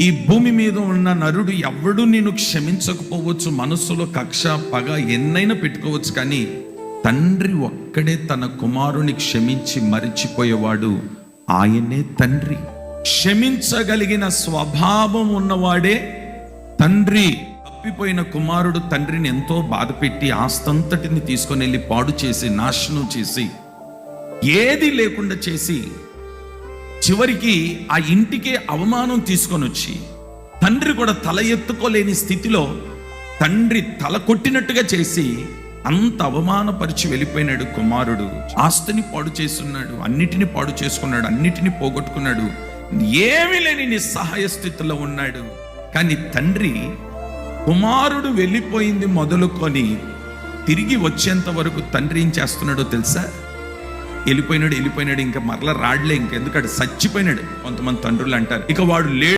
ఈ భూమి మీద ఉన్న నరుడు ఎవడు నేను క్షమించకపోవచ్చు. మనస్సులో కక్ష పగ ఎన్నైనా పెట్టుకోవచ్చు. కానీ తండ్రి ఒక్కడే తన కుమారుని క్షమించి మరిచిపోయేవాడు. ఆయనే తండ్రి. క్షమించగలిగిన స్వభావం ఉన్నవాడే తండ్రి. తప్పిపోయిన కుమారుడు తండ్రిని ఎంతో బాధపెట్టి ఆస్తంతటిని తీసుకొని వెళ్ళి పాడు చేసి నాశనం చేసి ఏది లేకుండా చేసి చివరికి ఆ ఇంటికే అవమానం తీసుకొని వచ్చి తండ్రి కూడా తల ఎత్తుకోలేని స్థితిలో తండ్రి తల కొట్టినట్టుగా చేసి అంత అవమానపరిచి వెళ్ళిపోయినాడు కుమారుడు. ఆస్తిని పాడు చేస్తున్నాడు అన్నిటిని పాడు చేసుకున్నాడు అన్నిటిని పోగొట్టుకున్నాడు. ఏమీ లేని నిస్సహాయ స్థితిలో ఉన్నాడు. కానీ తండ్రి కుమారుడు వెళ్ళిపోయింది మొదలుకొని తిరిగి వచ్చేంత వరకు తండ్రి ఏం చేస్తున్నాడో తెలుసా? వెళ్ళిపోయినాడు వెళ్ళిపోయినాడు ఇంకా మరలా రాడలే ఇంకెందుకంటే చచ్చిపోయినాడు. కొంతమంది తండ్రులు అంటారు ఇక వాడు లేడు.